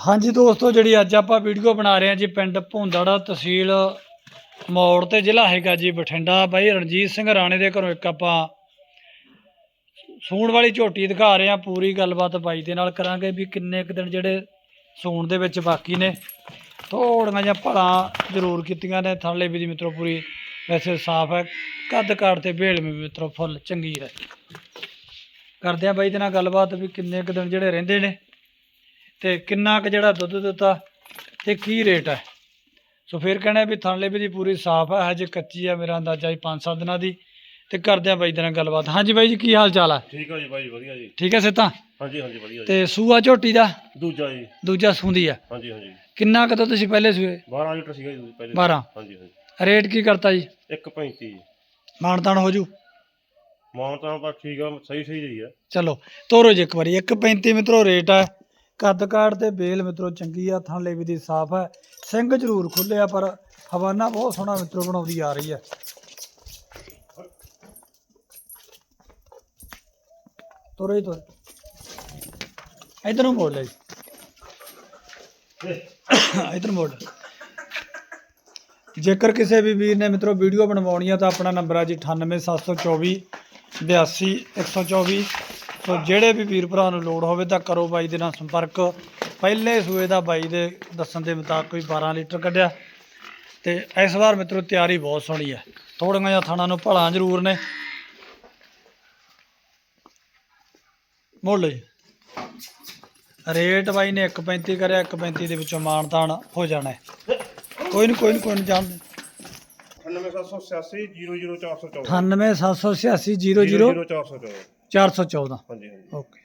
ਹਾਂਜੀ ਦੋਸਤੋ, ਜਿਹੜੀ ਅੱਜ ਆਪਾਂ ਵੀਡੀਓ ਬਣਾ ਰਹੇ ਹਾਂ ਜੀ, ਪਿੰਡ ਭੁੰਦੜ ਤਹਿਸੀਲ ਮੌੜ ਤੇ ਜ਼ਿਲ੍ਹਾ ਹੈਗਾ ਜੀ ਬਠਿੰਡਾ। ਬਾਈ ਰਣਜੀਤ ਸਿੰਘ ਰਾਣੇ ਦੇ ਘਰੋਂ ਇੱਕ ਆਪਾਂ ਸੂਣ ਵਾਲੀ ਝੋਟੀ ਦਿਖਾ ਰਹੇ ਹਾਂ, ਪੂਰੀ ਗੱਲਬਾਤ ਬਾਈ ਦੇ ਨਾਲ ਕਰਾਂਗੇ ਵੀ ਕਿੰਨੇ ਕੁ ਦਿਨ ਜਿਹੜੇ ਸੂਣ ਦੇ ਵਿੱਚ ਬਾਕੀ ਨੇ। ਥੋੜੀਆਂ ਜਿਹਾ ਭਲਾਂ ਜ਼ਰੂਰ ਕੀਤੀਆਂ ਨੇ ਥੱਲੇ ਵੀ ਦੀ ਮਿੱਤਰੋ, ਪੂਰੀ ਵੈਸੇ ਸਾਫ਼ ਹੈ। ਕੱਦ ਕਾੜ ਤੇ ਭੇਲ ਵੀ ਮਿੱਤਰੋ, ਫੁੱਲ ਚੰਗੀ ਹੈ। ਕਰਦੇ ਆ ਬਾਈ ਦੇ ਨਾਲ ਗੱਲਬਾਤ ਵੀ ਕਿੰਨੇ ਕੁ ਦਿਨ ਜਿਹੜੇ ਰਹਿੰਦੇ ਨੇ। ਤੇ ਕਿੰਨਾ ਕੁ ਜਿਹੜਾ ਦੁੱਧ ਦਿੱਤਾ ਤੇ ਕੀ ਰੇਟ ਹੈ? ਸੋ ਫਿਰ ਕਹਿਣਾ ਵੀ ਥਣਲੇ ਵੀ ਦੀ ਪੂਰੀ ਸਾਫ਼ ਹੈ ਹਜੇ ਕੱਚੀ ਆ ਮੇਰਾ ਅੰਦਾਜ਼ਾ ਹੀ 5-7 ਦਿਨਾਂ ਦੀ ਤੇ ਕਰਦੇ ਆ ਬਾਈ ਦੇ ਨਾਲ ਗੱਲਬਾਤ। ਹਾਂਜੀ ਬਾਈ ਜੀ ਕੀ ਹਾਲ ਚਾਲ ਆ? ਠੀਕ ਆ ਜੀ ਬਾਈ ਵਧੀਆ ਜੀ। ਠੀਕ ਹੈ ਸਿੱਤਾ ਹਾਂਜੀ ਹਾਂਜੀ ਵਧੀਆ ਜੀ। ਤੇ ਸੂਆ ਝੋਟੀ ਦਾ? ਦੂਜਾ ਜੀ। ਦੂਜਾ ਸੂੰਦੀ ਆ। ਹਾਂਜੀ ਹਾਂਜੀ। ਕਿੰਨਾ ਕੁ ਤਾਂ ਤੁਸੀਂ ਪਹਿਲੇ ਸੂਏ? 12 ਲੀਟਰ ਸੀਗਾ ਜੀ ਪਹਿਲੇ। 12 ਹਾਂਜੀ ਹਾਂਜੀ। ਰੇਟ ਕੀ ਕਰਤਾ ਜੀ? 1.35 ਜੀ ਮਾਨਤਾਨ ਹੋ ਜੂ? ਮਾਂ ਤਾਂ ਪਰ ਠੀਕ ਆ ਸਹੀ ਸਹੀ ਜੀ ਆ ਚਲੋ ਤੋਰੋ ਜੀ ਇੱਕ ਵਾਰੀ। 1.35 ਮਿੱਤਰੋ ਰੇਟ ਹੈ ਕੱਦ ਕਾੜ ਤੇ ਬੇਲ ਮਿੱਤਰੋ, ਚੰਗੀ ਆ ਥਾਂ ਵੀ ਦੀ ਸਾਫ਼ ਹੈ। ਸਿੰਘ ਜ਼ਰੂਰ ਖੁੱਲਿਆ ਪਰ ਹਵਾਨਾ ਬਹੁਤ ਸੋਹਣਾ ਮਿੱਤਰੋ ਬਣਾਉਂਦੀ ਆ ਰਹੀ ਹੈ। ਤੋਰੋ ਹੀ ਤੋਰ। ਇਧਰ ਨੂੰ ਮੋੜ ਲੈ ਜੀ। ਇਧਰ ਮੋੜ। ਜੇਕਰ ਕਿਸੇ ਵੀ ਵੀਰ ਨੇ ਮਿੱਤਰੋ ਵੀਡੀਓ ਬਣਵਾਉਣੀ ਆ, ਤਾਂ ਆਪਣਾ ਨੰਬਰ ਆ ਜੀ 98724 82 124 ਸੋ ਜਿਹੜੇ ਵੀ ਵੀਰ ਭਰਾ ਨੂੰ ਲੋੜ ਹੋਵੇ ਤਾਂ ਕਰੋ ਬਾਈ ਦੇ ਨਾਲ ਸੰਪਰਕ। ਪਹਿਲੇ ਸੂਏ ਦਾ ਬਾਈ ਦੇ ਦੱਸਣ ਦੇ ਮੁਤਾਬਕ ਕੋਈ 12 ਲੀਟਰ ਕੱਢਿਆ। ਤੇ ਇਸ ਵਾਰ ਮਿੱਤਰੋ ਤਿਆਰੀ ਬਹੁਤ ਸੋਹਣੀ ਹੈ ਥੋੜੀਆਂ ਜਿਹਾ ਥਾਣਾ ਨੂੰ ਭਲਾਂ ਜ਼ਰੂਰ ਨੇ। ਮੋੜ ਲਈ ਰੇਟ ਬਾਈ ਨੇ 1.35 ਕਰਿਆ 1.35 ਦੇ ਵਿੱਚੋਂ ਮਾਨਤਾਨ ਹੋ ਜਾਣਾ। ਕੋਈ ਨਹੀਂ ਕੋਈ ਨਹੀਂ ਕੋਈ ਨਹੀਂ ਜਾਣਦੇ 98786 00414 98786 00 00414 414 ਹਾਂਜੀ ਹਾਂਜੀ। ਓਕੇ